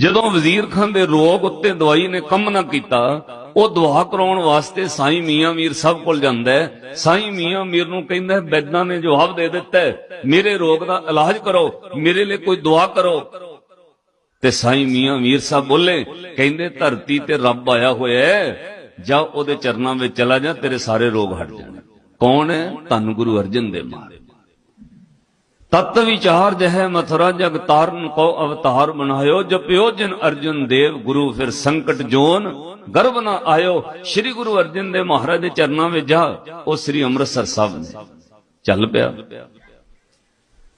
ਜਦੋਂ ਵਜ਼ੀਰ ਖਾਨ ਦੇ ਰੋਗ ਉੱਤੇ ਦਵਾਈ ਨੇ ਕੰਮ ਨਾ ਕੀਤਾ ਉਹ ਦੁਆ ਕਰਾਉਣ ਵਾਸਤੇ ਸਾਈਂ ਮੀਆਂ ਮੀਰ ਸਭ ਕੋਲ ਜਾਂਦਾ ਹੈ। ਸਾਈਂ ਮੀਆਂ ਮੀਰ ਨੂੰ ਕਹਿੰਦਾ ਹੈ, ਨੇ ਜਵਾਬ ਦੇ ਦਿੱਤਾ ਮੇਰੇ ਰੋਗ ਦਾ ਇਲਾਜ ਕਰੋ ਮੇਰੇ ਲਈ ਕੋਈ ਦੁਆ ਕਰੋ। ਤੇ ਸਾਈਂ ਮੀਆਂ ਮੀਰ ਸਾਹਿਬ ਬੋਲੇ ਕਹਿੰਦੇ ਧਰਤੀ ਤੇ ਰੱਬ ਆਇਆ ਹੋਇਆ ਹੈ ਜਾ ਉਹਦੇ ਚਰਨਾਂ ਵਿੱਚ ਚਲਾ ਜਾ ਤੇਰੇ ਸਾਰੇ ਰੋਗ ਹਟ ਜਾਣ। ਕੌਣ ਹੈ? ਧੰਨ ਗੁਰੂ ਅਰਜਨ ਦੇਵ ਮਹਾਰਾਜ। ਤਤ ਵਿਚਾਰ ਜਹ ਮਥੁਰਾ ਜਗ ਤਾਰਨ ਕੋ ਅਵਤਾਰ ਬਣਾਇਓ ਜਪਿਓ ਜਿਨ ਅਰਜਨ ਦੇਵ ਗੁਰੂ ਫਿਰ ਸੰਕਟ ਜੋਨ। ਗਰਭ ਨਾ ਆਇਓ, ਸ੍ਰੀ ਗੁਰੂ ਅਰਜਨ ਦੇ ਮਹਾਰਾਜ ਦੇ ਚਰਨਾਂ ਵਿੱਚ ਜਾ, ਉਹ ਸ੍ਰੀ ਅੰਮ੍ਰਿਤਸਰ ਸਾਹਿਬ ਨੇ। ਚੱਲ ਪਿਆ।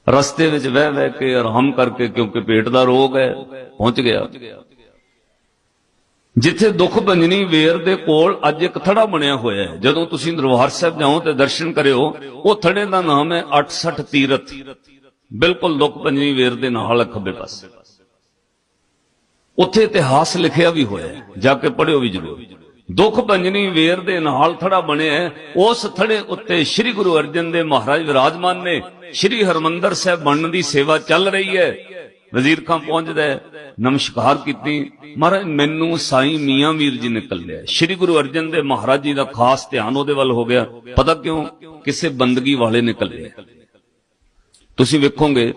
ਰਸਤੇ ਵਿੱਚ ਵਹਿ ਵਹਿ ਕੇ ਆਰਾਮ ਕਰਕੇ ਕਿਉਂਕਿ ਪੇਟ ਦਾ ਰੋਗ ਹੈ, ਪਹੁੰਚ ਗਿਆ। ਜਿੱਥੇ ਦੁੱਖ ਭੰਜਨੀ ਵੇਰ ਦੇ ਕੋਲ ਅੱਜ ਇੱਕ ਥੜਾ ਬਣਿਆ ਹੋਇਆ ਹੈ। ਜਦੋਂ ਤੁਸੀਂ ਦਰਬਾਰ ਸਾਹਿਬ ਜਾਓ ਤੇ ਦਰਸ਼ਨ ਕਰਿਓ, ਉਹ ਥੜੇ ਦਾ ਨਾਮ ਹੈ 68 ਤੀਰਥ। ਬਿਲਕੁਲ ਦੁੱਖ ਭੰਜਨੀ ਵੇਰ ਦੇ ਨਾਲ ਖੱਬੇ ਪਾਸੇ। ਉੱਥੇ ਇਤਿਹਾਸ ਲਿਖਿਆ ਵੀ ਹੋਇਆ ਹੈ। ਜਾ ਕੇ ਪੜਿਓ ਵੀ ਜ਼ਰੂਰ। ਦੁੱਖ ਭੰਜਨੀ ਵੇਰ ਦੇ ਨਾਲ ਥੜਾ ਬਣਿਆ ਉਸ ਥੜੇ ਉੱਤੇ ਸ੍ਰੀ ਗੁਰੂ ਅਰਜਨ ਦੇਵ ਮਹਾਰਾਜ ਵਿਰਾਜਮਾਨ ਨੇ, ਸ੍ਰੀ ਹਰਮੰਦਰ ਸਾਹਿਬ ਬਣਨ ਦੀ ਸੇਵਾ ਚੱਲ ਰਹੀ ਹੈ। ਵਜ਼ੀਰ ਖਾਂ ਪਹੁੰਚਦਾ ਨਮਸਕਾਰ ਕੀਤੀ। ਮਹਾਰਾਜ, ਮੈਨੂੰ ਸਾਈਂ ਮੀਆਂ ਵੀਰ ਜੀ ਨੇ ਕੱਲਿਆ। ਸ੍ਰੀ ਗੁਰੂ ਅਰਜਨ ਦੇਵ ਮਹਾਰਾਜ ਜੀ ਦਾ ਖਾਸ ਧਿਆਨ ਉਹਦੇ ਵੱਲ ਹੋ ਗਿਆ। ਪਤਾ ਕਿਉਂ? ਕਿਸੇ ਬੰਦਗੀ ਵਾਲੇ ਨੇ ਕੱਲਿਆ। ਤੁਸੀਂ ਵੇਖੋਗੇ,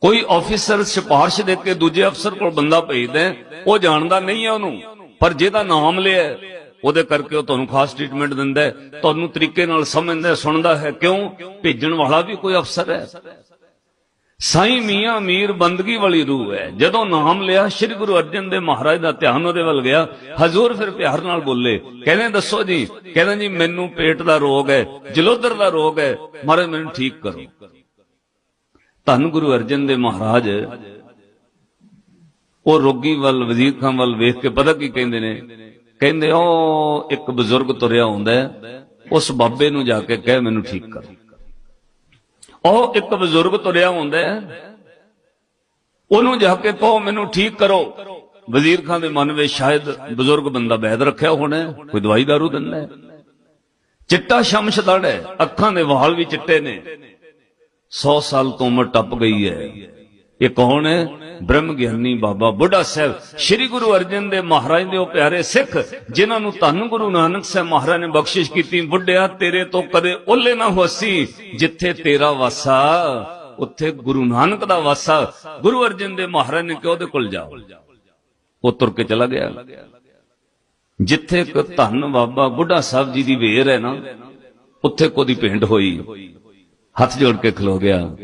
ਕੋਈ ਆਫੀਸਰ ਸਿਫਾਰਿਸ਼ ਦੇ ਕੇ ਦੂਜੇ ਅਫਸਰ ਕੋਲ ਬੰਦਾ ਭੇਜਦਾ ਉਹ ਜਾਣਦਾ ਨਹੀਂ ਹੈ ਉਹਨੂੰ। ਪਰ ਜਿਹਦਾ ਨਾਮ ਲਿਆ ਉਹਦੇ ਕਰਕੇ ਉਹ ਤੁਹਾਨੂੰ ਖਾਸ ਟ੍ਰੀਟਮੈਂਟ ਦਿੰਦਾ ਤੁਹਾਨੂੰ ਤਰੀਕੇ ਨਾਲ ਸਮਝਦਾ ਸੁਣਦਾ ਹੈ। ਕਿਉਂ? ਭੇਜਣ ਵਾਲਾ ਵੀ ਕੋਈ ਅਫਸਰ ਹੈ। ਸਾਈਂ ਮੀਆਂ ਮੀਰ ਬੰਦਗੀ ਵਾਲੀ ਰੂਹ ਹੈ। ਜਦੋਂ ਨਾਮ ਲਿਆ, ਸ੍ਰੀ ਗੁਰੂ ਅਰਜਨ ਦੇਵ ਮਹਾਰਾਜ ਦਾ ਧਿਆਨ ਉਹਦੇ ਵੱਲ ਗਿਆ। ਹਜ਼ੂਰ ਫਿਰ ਪਿਆਰ ਨਾਲ ਬੋਲੇ, ਕਹਿੰਦੇ, ਦੱਸੋ ਜੀ, ਕਹਿੰਦਾ ਜੀ, ਮੈਨੂੰ ਪੇਟ ਦਾ ਰੋਗ ਹੈ ਜਲੋਦਰ ਦਾ ਰੋਗ ਹੈ ਮਹਾਰਾਜ ਮੈਨੂੰ ਠੀਕ ਕਰੋ। ਧੰਨ ਗੁਰੂ ਅਰਜਨ ਦੇਵ ਮਹਾਰਾਜ, ਉਹ ਰੋਗੀ ਵੱਲ ਵਜ਼ੀਰ ਖਾਨ ਵੱਲ ਵੇਖ ਕੇ ਪਤਾ ਕੀ ਕਹਿੰਦੇ ਨੇ। ਕਹਿੰਦੇ ਉਹ ਇੱਕ ਬਜ਼ੁਰਗ ਤੁਰਿਆ ਹੁੰਦਾ ਉਸ ਬਾਬੇ ਨੂੰ ਜਾ ਕੇ ਕਹਿ, ਮੈਨੂੰ ਠੀਕ ਕਰ। ਉਹ ਇੱਕ ਬਜ਼ੁਰਗ ਤੁਰਿਆ ਹੁੰਦਾ ਉਹਨੂੰ ਜਾ ਕੇ ਕਹੋ, ਮੈਨੂੰ ਠੀਕ ਕਰੋ। ਵਜ਼ੀਰ ਖਾਨ ਦੇ ਮਨ ਵਿੱਚ ਸ਼ਾਇਦ ਬਜ਼ੁਰਗ ਬੰਦਾ ਵੈਦ ਰੱਖਿਆ ਹੋਣਾ ਕੋਈ ਦਵਾਈ ਦਾਰੂ ਦਿੰਦਾ ਚਿੱਟਾ ਸ਼ਮਸ਼ਦੜ ਹੈ, ਅੱਖਾਂ ਦੇ ਵਾਲ ਵੀ ਚਿੱਟੇ ਨੇ। 100 ਸਾਲ ਤੋਂ ਉਮਰ ਟੱਪ ਗਈ ਹੈ। ਇਹ ਕੌਣ ਹੈ? ਬ੍ਰਹਮ ਗਿਆਨੀ ਬਾਬਾ ਬੁੱਢਾ ਸਾਹਿਬ। ਸ੍ਰੀ ਗੁਰੂ ਅਰਜਨ ਦੇ ਮਹਾਰਾਜ ਦੇ ਉਹ ਪਿਆਰੇ ਸਿੱਖ, ਜਿਨ੍ਹਾਂ ਨੂੰ ਧੰਨ ਗੁਰੂ ਨਾਨਕ ਸਾਹਿਬ ਮਹਾਰਾਜ ਨੇ ਬਖਸ਼ਿਸ਼ ਕੀਤੀ, ਬੁੱਢਿਆ, ਤੇਰੇ ਤੋਂ ਕਦੇ ਓਲੇ ਨਾ ਹੋਸੀ ਜਿੱਥੇ ਤੇਰਾ ਵਾਸਾ, ਉੱਥੇ ਗੁਰੂ ਨਾਨਕ ਦਾ ਵਾਸਾ। ਗੁਰੂ ਅਰਜਨ ਦੇ ਮਹਾਰਾਜ ਨੇ ਕਿ ਉਹਦੇ ਕੋਲ ਜਾਓ। ਉਹ ਤੁਰ ਕੇ ਚਲਾ ਗਿਆ। ਜਿੱਥੇ ਇੱਕ ਧੰਨ ਬਾਬਾ ਬੁੱਢਾ ਸਾਹਿਬ ਜੀ ਦੀ ਵੇਰ ਹੈ ਨਾ, ਉੱਥੇ ਕੋਦੀ ਭੇਂਟ ਹੋਈ। ਹੱਥ ਜੋੜ ਕੇ ਖਲੋ ਗਿਆ।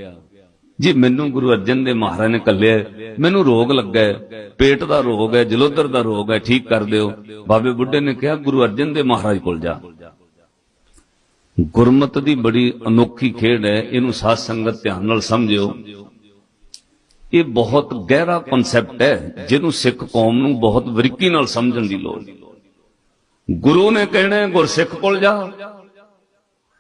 ਜੀ, ਮੈਨੂੰ ਗੁਰੂ ਅਰਜਨ ਦੇ ਮਹਾਰਾਜ ਨੇ ਕੱਲਿਆ ਮੈਨੂੰ ਰੋਗ ਲੱਗਾ ਹੈ। ਪੇਟ ਦਾ ਰੋਗ ਹੈ, ਜਲੋਦਰ ਦਾ ਰੋਗ ਹੈ, ਠੀਕ ਕਰ ਦਿਓ। ਬਾਬੇ ਬੁੱਢੇ ਨੇ ਕਿਹਾ, ਗੁਰੂ ਅਰਜਨ ਦੇ ਮਹਾਰਾਜ ਕੋਲ ਜਾ। ਗੁਰਮਤ ਦੀ ਬੜੀ ਅਨੋਖੀ ਖੇਡ ਹੈ। ਇਹਨੂੰ ਸਾਧ ਸੰਗਤ ਧਿਆਨ ਨਾਲ ਸਮਝਿਓ। ਇਹ ਬਹੁਤ ਗਹਿਰਾ ਕਨਸੈਪਟ ਹੈ, ਜਿਹਨੂੰ ਸਿੱਖ ਕੌਮ ਨੂੰ ਬਹੁਤ ਬਰੀਕੀ ਨਾਲ ਸਮਝਣ ਦੀ ਲੋੜ ਹੈ। ਗੁਰੂ ਨੇ ਕਹਿਣਾ ਗੁਰਸਿੱਖ ਕੋਲ ਜਾ।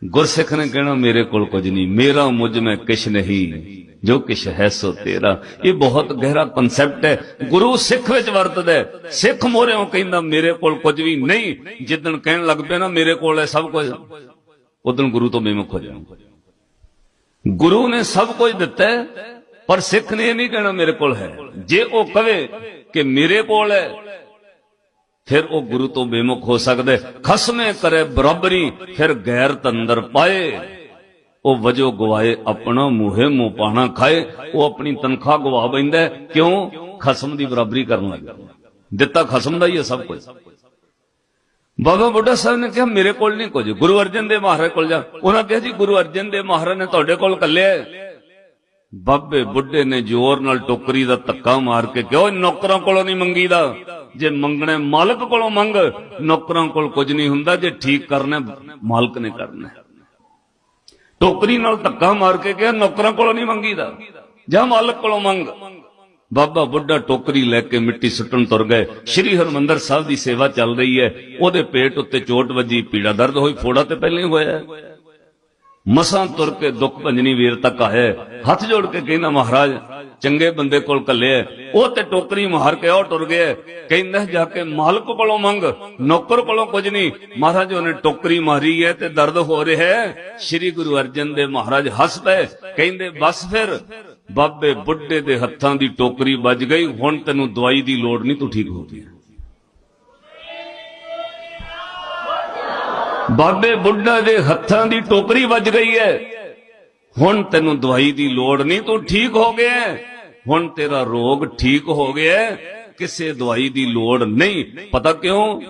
ਗੁਰਸਿੱਖ ਨੇ ਕਹਿਣਾ, ਮੇਰੇ ਕੋਲ ਕੁਝ ਨਹੀਂ। ਮੇਰਾ ਮੁਝ ਮੈਂ ਕਿਛ ਨਹੀਂ। ਜੋ ਕਿਛ ਹੈ ਸੋ ਤੇਰਾ। ਇਹ ਬਹੁਤ ਗਹਿਰਾ ਕਨਸੈਪਟ ਹੈ। ਗੁਰੂ ਸਿੱਖ ਵਿੱਚ ਵਰਤਦਾ ਸਿੱਖ ਮੋਰਿਓ ਕਹਿੰਦਾ, ਮੇਰੇ ਕੋਲ ਕੁਝ ਵੀ ਨਹੀਂ। ਜਿੱਦਣ ਕਹਿਣ ਲੱਗ ਪਿਆ ਨਾ, ਮੇਰੇ ਕੋਲ ਹੈ ਸਭ ਕੁਝ। ਉਦੋਂ ਗੁਰੂ ਤੋਂ ਬੇਮੁਖ ਹੋ ਜਾਣਾ। ਗੁਰੂ ਨੇ ਸਭ ਕੁਝ ਦਿੱਤਾ ਪਰ ਸਿੱਖ ਨੇ ਇਹ ਨਹੀਂ ਕਹਿਣਾ, ਮੇਰੇ ਕੋਲ ਹੈ। ਜੇ ਉਹ ਕਵੇ ਕਿ ਮੇਰੇ ਕੋਲ ਹੈ, ਫਿਰ ਉਹ ਗੁਰੂ ਤੋਂ ਬੇਮੁਖ ਹੋ ਸਕਦਾ ਖਸਮੇ ਕਰੇ ਬਰਾਬਰੀ, ਫਿਰ ਗੈਰ ਤੰਦਰ ਪਾਏ। ਉਹ ਵਜੋ ਗਵਾਏ ਆਪਣਾ ਮੂਹੇ ਮੂੰਹ ਪਾਣਾ ਖਾਏ, ਉਹ ਆਪਣੀ ਤਨਖਾਹ ਗਵਾ ਬੈਂਦਾ ਕਿਉਂ? ਖਸਮ ਦੀ ਬਰਾਬਰੀ ਕਰਨ ਲੱਗਾ ਦਿੱਤਾ ਖਸਮ ਦਾ ਹੀ ਹੈ ਸਭ ਕੁਝ ਬਾਬਾ ਬੁੱਢਾ ਸਾਹਿਬ ਨੇ ਕਿਹਾ, ਮੇਰੇ ਕੋਲ ਨਹੀਂ ਕੁਝ। ਗੁਰੂ ਅਰਜਨ ਦੇਵ ਮਹਾਰਾਜ ਕੋਲ ਜਾ। ਉਹਨਾਂ ਕਿਹਾ, ਜੀ, ਗੁਰੂ ਅਰਜਨ ਦੇਵ ਮਹਾਰਾਜ ਨੇ ਤੁਹਾਡੇ ਕੋਲ ਕੱਲਿਆ ਬਾਬੇ ਬੁੱਢੇ ਨੇ ਜ਼ੋਰ ਨਾਲ ਟੋਕਰੀ ਦਾ ਧੱਕਾ ਮਾਰ ਕੇ ਕਿਹਾ ਨੌਕਰਾਂ ਕੋਲੋਂ ਨਹੀਂ ਮੰਗੀਦਾ। ਜੇ ਮੰਗਣਾ ਮਾਲਕ ਕੋਲੋਂ ਮੰਗ। ਨੌਕਰਾਂ ਕੋਲ ਕੁਝ ਨਹੀਂ ਹੁੰਦਾ। ਜੇ ਠੀਕ ਕਰਨਾ ਮਾਲਕ ਨੇ ਕਰਨਾ ਟੋਕਰੀ ਨਾਲ ਧੱਕਾ ਮਾਰ ਕੇ ਕਿਹਾ, ਨੌਕਰਾਂ ਕੋਲੋਂ ਨਹੀਂ ਮੰਗੀਦਾ। ਜਾਂ ਮਾਲਕ ਕੋਲੋਂ ਮੰਗ। ਬਾਬਾ ਬੁੱਢਾ ਟੋਕਰੀ ਲੈ ਕੇ ਮਿੱਟੀ ਸੁੱਟਣ ਤੁਰ ਗਏ। ਸ਼੍ਰੀ ਹਰਮੰਦਰ ਸਾਹਿਬ ਦੀ ਸੇਵਾ ਚੱਲ ਰਹੀ ਹੈ। ਉਹਦੇ ਪੇਟ ਉੱਤੇ ਚੋਟ ਵੱਜੀ, ਪੀੜਾ ਦਰਦ ਹੋਈ, ਫੋੜਾ ਤੇ ਪਹਿਲਾਂ ਹੀ ਹੋਇਆ। ਮਸਾਂ ਤੁਰ ਕੇ ਦੁੱਖ ਭੰਜਨੀ ਵੀਰ ਤੱਕ ਆਇਆ ਹੱਥ ਜੋੜ ਕੇ ਕਹਿੰਦਾ, ਮਹਾਰਾਜ, ਚੰਗੇ ਬੰਦੇ ਕੋਲ ਕੱਲਿਆ ਉਹ ਤੇ ਟੋਕਰੀ ਮਾਰ ਕੇ ਉਹ ਟੁਰ ਗਿਆ ਕਹਿੰਦਾ ਜਾ ਕੇ, ਮਾਲਕ ਕੋਲੋਂ ਮੰਗ, ਨੌਕਰ ਕੋਲੋਂ ਕੁਝ ਨਹੀਂ। ਮਹਾਰਾਜ, ਉਹਨੇ ਟੋਕਰੀ ਮਾਰੀ ਹੈ ਤੇ ਦਰਦ ਹੋ ਰਿਹਾ ਹੈ ਸ੍ਰੀ ਗੁਰੂ ਅਰਜਨ ਦੇਵ ਮਹਾਰਾਜ ਹੱਸ ਪਏ। ਕਹਿੰਦੇ, ਬਸ ਫਿਰ। ਬਾਬੇ ਬੁੱਢੇ ਦੇ ਹੱਥਾਂ ਦੀ ਟੋਕਰੀ ਵੱਜ ਗਈ। ਹੁਣ ਤੈਨੂੰ ਦਵਾਈ ਦੀ ਲੋੜ ਨਹੀਂ, ਤੂੰ ਠੀਕ ਹੋ ਗਿਆ। ਬਾਬੇ ਬੁੱਢਾ ਦੇ ਹੱਥਾਂ ਦੀ ਟੋਕਰੀ ਵੱਜ ਗਈ ਹੈ ਹੁਣ ਤੈਨੂੰ ਦਵਾਈ ਦੀ ਲੋੜ ਨਹੀਂ, ਤੂੰ ਠੀਕ ਹੋ ਗਿਆ ਹੁਣ ਤੇਰਾ ਰੋਗ ਠੀਕ ਹੋ ਗਿਆ ਕਿਸੇ ਦਵਾਈ ਦੀ ਲੋੜ ਨਹੀਂ। ਪਤਾ ਕਿਉਂ?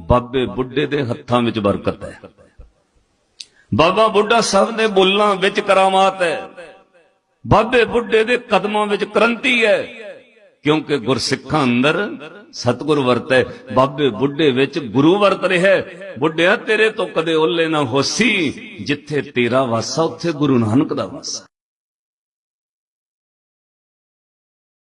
ਬਾਬੇ ਬੁੱਢੇ ਦੇ ਹੱਥਾਂ ਵਿੱਚ ਬਰਕਤ ਹੈ ਬਾਬਾ ਬੁੱਢਾ ਸਾਹਿਬ ਦੇ ਬੁੱਲਾਂ ਵਿੱਚ ਕਰਾਮਾਤ ਹੈ ਬਾਬੇ ਬੁੱਢੇ ਦੇ ਕਦਮਾਂ ਵਿੱਚ ਕ੍ਰਾਂਤੀ ਹੈ ਕਿਉਂਕਿ ਗੁਰਸਿੱਖਾਂ ਅੰਦਰ ਸਤਿਗੁਰ ਵਰਤੈ। ਬਾਬੇ ਬੁੱਢੇ ਵਿੱਚ ਗੁਰੂ ਵਰਤ ਰਿਹਾ ਹੈ। ਬੁੱਢਿਆ, ਤੇਰੇ ਤੋਂ ਕਦੇ ਓਲੇ ਨਾ ਹੋਸੀ। ਜਿੱਥੇ ਤੇਰਾ ਵਾਸਾ, ਉੱਥੇ ਗੁਰੂ ਨਾਨਕ ਦਾ ਵਾਸਾ।